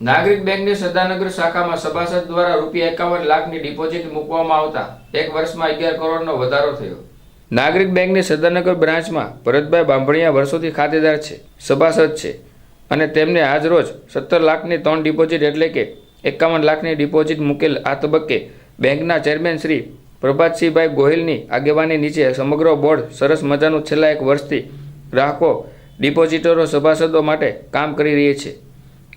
નાગરિક બેંકની સદાનગર શાખામાં સભાસદ દ્વારા રૂપિયા એકાવન લાખની ડિપોઝિટ મૂકવામાં આવતા એક વર્ષમાં અગિયાર કરોડનો વધારો થયો. નાગરિક બેંકની સદાનગર બ્રાન્ચમાં ભરતભાઈ બાંભણિયા વર્ષોથી ખાતેદાર છે, સભાસદ છે અને તેમને આજરોજ સત્તર લાખની ત્રણ ડિપોઝિટ એટલે કે એકાવન લાખની ડિપોઝિટ મૂકેલ આ તબક્કે બેંકના ચેરમેન શ્રી પ્રભાતસિંહભાઈ ગોહિલની આગેવાની નીચે સમગ્ર બોર્ડ સરસ મજાનું છેલ્લા એક વર્ષથી ગ્રાહકો, ડિપોઝિટરો, સભાસદો માટે કામ કરી રહી છે.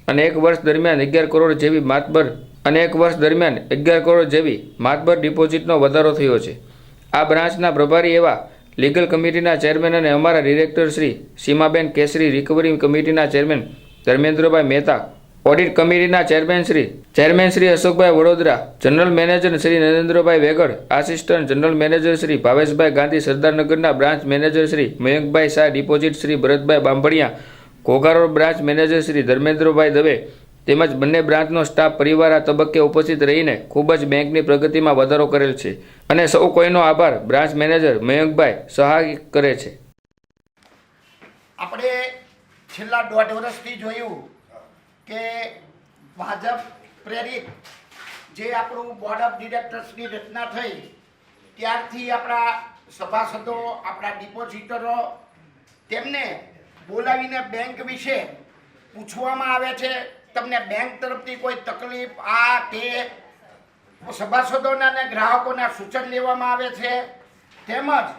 અને એક વર્ષ દરમિયાન અગિયાર કરોડ જેવી માતબર અને એક વર્ષ દરમિયાન અગિયાર કરોડ જેવી માતબર ડિપોઝિટનો વધારો થયો છે. આ બ્રાન્ચના પ્રભારી એવા લીગલ કમિટીના ચેરમેન અને અમારા ડિરેક્ટર શ્રી સીમાબેન કેસરી, રિકવરી કમિટીના ચેરમેન ધર્મેન્દ્રભાઈ મહેતા, ઓડિટ કમિટીના chairman Shri chairman Shri Ashokbhai Vadodara, general manager Shri Narendrabhai Vegad, assistant general manager Shri Bhaveshbhai Gandhi, સરદારનગરના branch manager Shri Mayankbhai Shah, deposit Shri Bharatbhai Bambhaniya Ghogha Road branch manager Shri Dharmendrabhai Dave તેમજ બંને બ્રાન્ચનો staff પરિવાર આ તબક્કે ઉપસ્થિત રહીને ખૂબ જ બેંકની પ્રગતિમાં વધારો કરેલ છે. અને સૌ કોઈનો આભાર બ્રાન્ચ મેનેજર મયંકભાઈ સહાય કરે છે. આપણે છેલ્લા દોઢ વર્ષથી જોયું કે ભાજપ પ્રેરિત જે આપણું બોર્ડ ઓફ ડિરેક્ટર્સની રચના થઈ, ત્યારથી આપણા સભાસદો, આપણા ડિપોઝિટરો તેમને બોલાવીને બેંક વિશે પૂછવામાં આવે છે. તમને બેંક તરફથી કોઈ તકલીફ, આ, તે, સભાસદોના અને ગ્રાહકોના સૂચન લેવામાં આવે છે. તેમજ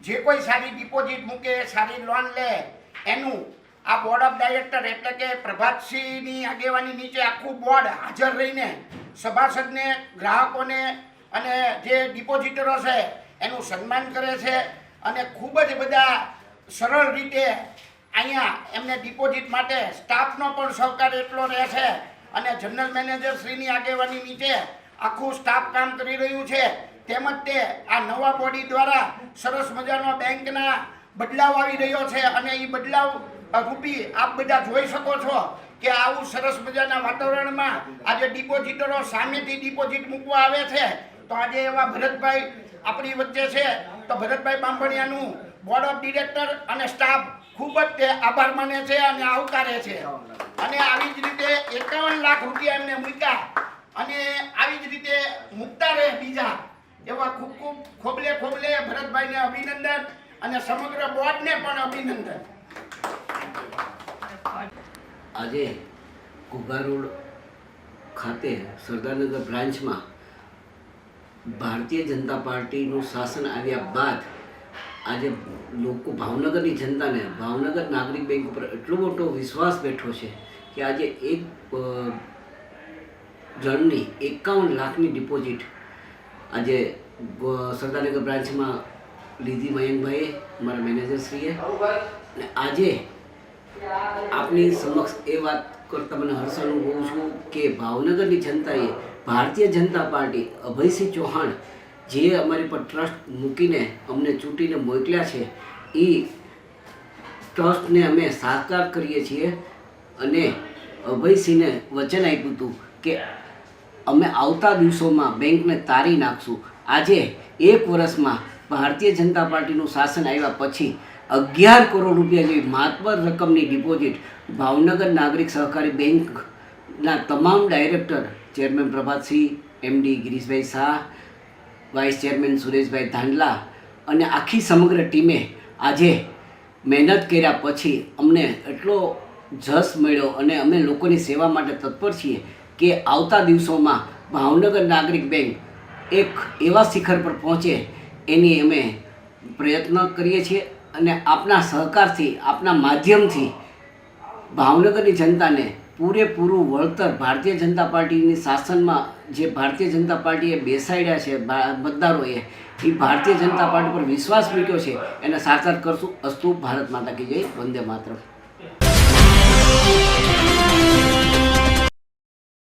જે કોઈ સારી ડિપોઝિટ મૂકે, સારી લોન લે, એનું આ બોર્ડ ઓફ ડાયરેક્ટર એટલે કે પ્રભાતસિંહની આગેવાની નીચે આખું બોર્ડ હાજર રહીને સભાસદને, ગ્રાહકોને અને જે ડિપોઝિટરો છે, એનું સન્માન કરે છે. અને ખૂબ જ બધા સરળ રીતે અહીંયા એમને ડિપોઝિટ માટે સ્ટાફનો પણ સહકાર એટલો રહે છે અને જનરલ મેનેજર શ્રીની આગેવાની નીચે આખું સ્ટાફ કામ કરી રહ્યું છે. તેમજ તે આ નવા બોડી દ્વારા સરસ મજાનો બેંકના બદલાવ આવી રહ્યો છે અને એ બદલાવ રૂપી આપ બધા જોઈ શકો છો કે આવું સરસ મજાના વાતાવરણમાં આજે ડિપોઝિટરો સામેથી ડિપોઝિટ મૂકવા આવે છે. તો આજે એવા ભરતભાઈ આપણી વચ્ચે છે. તો ભરતભાઈ બાંભણિયાનું બોર્ડ ઓફ ડિરેક્ટર અને સ્ટાફ ખૂબ જ તે આભાર માને છે અને આવકારે છે. અને આવી જ રીતે એકાવન લાખ રૂપિયા એમને મૂક્યા અને આવી જ રીતે મૂકતા રહે બીજા એવા ખૂબ ખૂબ ખોબલે ખોબલે ભરતભાઈને અભિનંદન અને સમગ્ર બોર્ડને પણ અભિનંદન. આજે ઘોઘા રોડ ખાતે સરદારનગર બ્રાન્ચમાં ભારતીય જનતા પાર્ટીનું શાસન આવ્યા બાદ આજે લોકો ભાવનગરની જનતાને, ભાવનગર નાગરિક બેંક ઉપર એટલો મોટો વિશ્વાસ બેઠો છે કે આજે એક જણની એકાવન લાખની ડિપોઝિટ આજે સરદારનગર બ્રાન્ચમાં લીધી મયંકભાઈએ, મારા મેનેજરશ્રીએ. અને આજે આપની સમક્ષ એ વાત કરતા મને હર્ષ અનુભવું છું કે ભાવનગરની જનતાએ ભારતીય જનતા પાર્ટી અભયસિંહ ચૌહાણ જે અમારી પર ટ્રસ્ટ મૂકીને અમને ચૂંટીને મોકલ્યા છે એ ટ્રસ્ટને અમે સાકાર કરીએ છીએ. અને અભયસિંહને વચન આપ્યું હતું કે અમે આવતા દિવસોમાં બેંકને તારી નાખશું. આજે એક વર્ષમાં ભારતીય જનતા પાર્ટીનું શાસન આવ્યા પછી અગિયાર કરોડ રૂપિયા જેવી માતબર રકમની ડિપોઝિટ ભાવનગર નાગરિક સહકારી બેંકના તમામ director chairman Prabhatsinh MD Girishbhai Shah vice chairman Sureshbhai Dhandla અને આખી સમગ્ર ટીમે આજે મહેનત કર્યા પછી અમને એટલો જસ મળ્યો અને અમે લોકોની સેવા માટે તત્પર છીએ કે આવતા દિવસોમાં ભાવનગર નાગરિક બેંક એક એવા શિખર પર પહોંચે એની અમે પ્રયત્ન કરીએ છીએ અને આપના સહકારથી, આપના માધ્યમથી ભાવનગરની જનતાને પૂરેપૂરું વળતર ભારતીય જનતા પાર્ટીની શાસનમાં જે ભારતીય જનતા પાર્ટીએ બેસાડ્યા છે મતદારોએ, એ ભારતીય જનતા પાર્ટી પર વિશ્વાસ મૂક્યો છે, એને સાકાર કરશું અસ્તુ ભારત માતા કી જય, વંદે માતરમ.